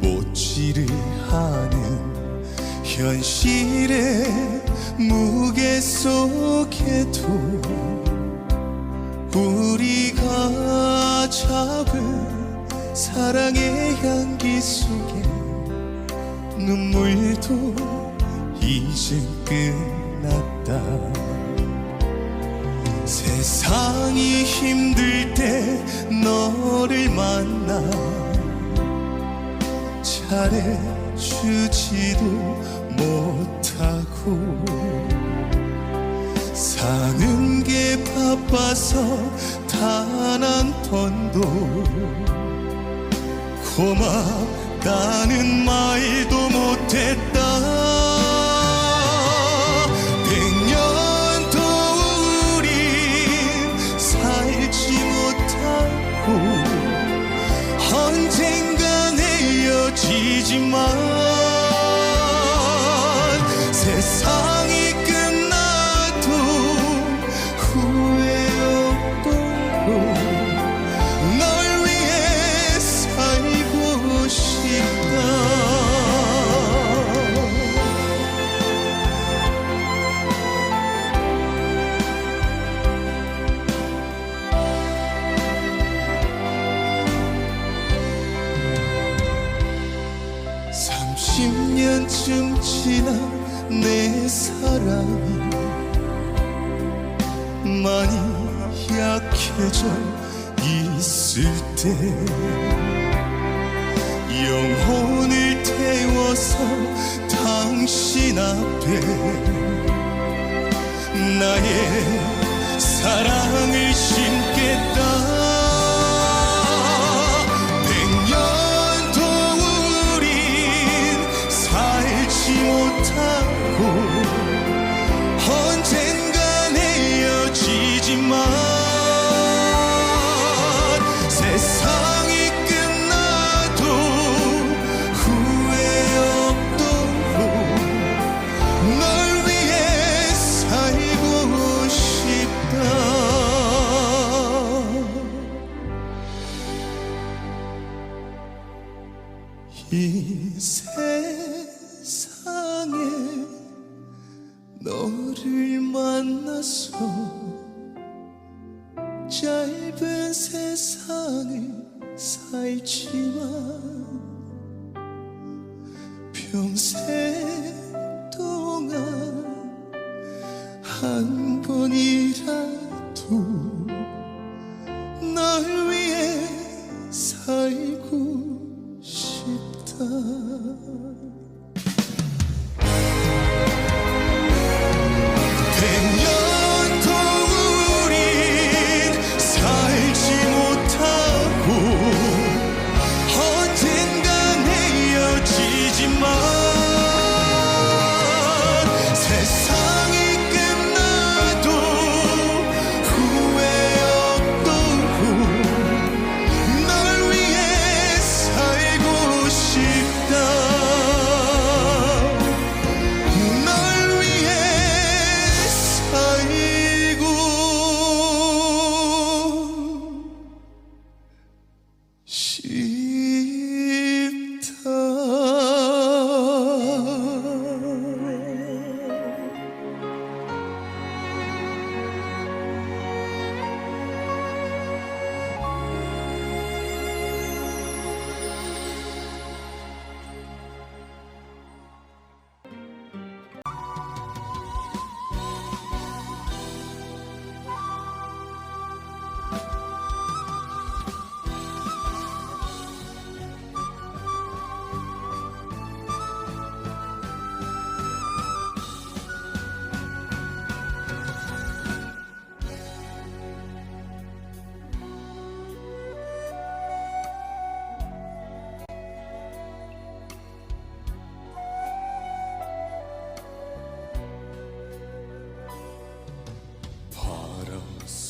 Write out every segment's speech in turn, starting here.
못질을 하는 현실의 무게 속에도 우리가 잡은 사랑의 향기 속에 눈물도 이젠 끝났다. 세상이 힘들 때 너를 만나 잘해주지도 못하고 사는 게 바빠서 단 한 번도 고맙다는 말도 못했다 헤어 약해져 있을 때 영혼을 태워서 당신 앞에 나의 사랑을 심겠다 이 세상에 너를 만나서 짧은 세상을 살지만 평생 동안 한 번이라도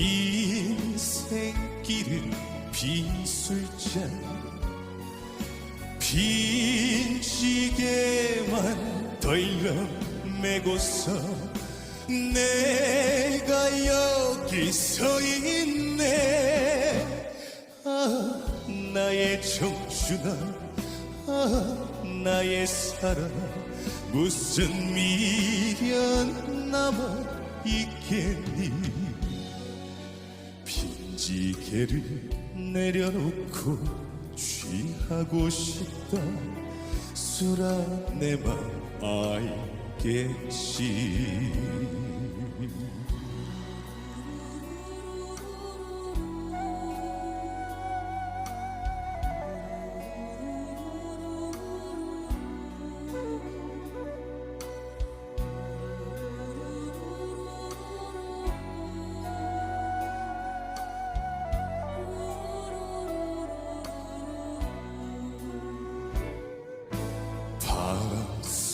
인생길을 빈 술잔 빈 지게만 덜렁매고서 내가 여기 서 있네. 아 나의 청춘아. 아 나의 사랑. 무슨 미련 남아 있겠니 빈지게를 내려놓고 취하고 싶다. 수라 내맘 알겠지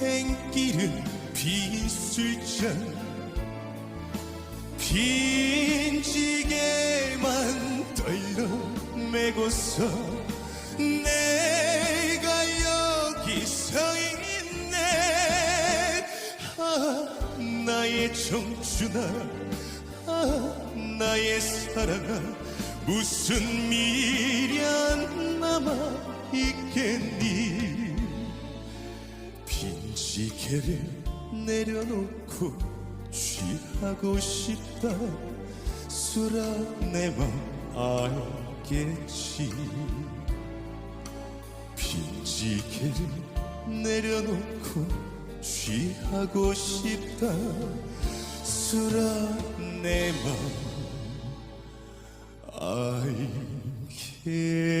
인생길은 빈술잔 빈 지게만 덜렁매고서 내가 여기 서 있네. 아 나의 청춘아 아 나의 사랑아 무슨 미련 남아 있겠니 빈지게를 내려놓고 취하고 싶다. 수라 내맘 알겠지. 빈지게를 내려놓고 취하고 싶다. 수라 내맘 알겠지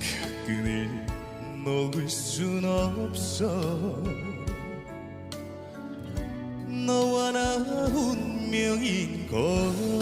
그 끈을 놓을 순 없어. 너와 나 운명인 거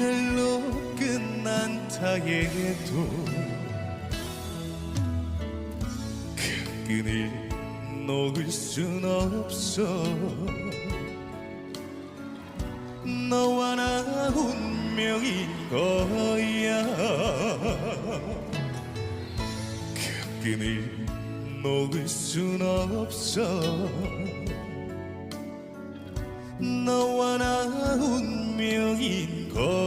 이별로 끝난다 해도 그 끈을 놓을 순 없어. 너와 나 운명인 거야. 그 끈을 놓을 순 없어. 너와 나 운명인 거야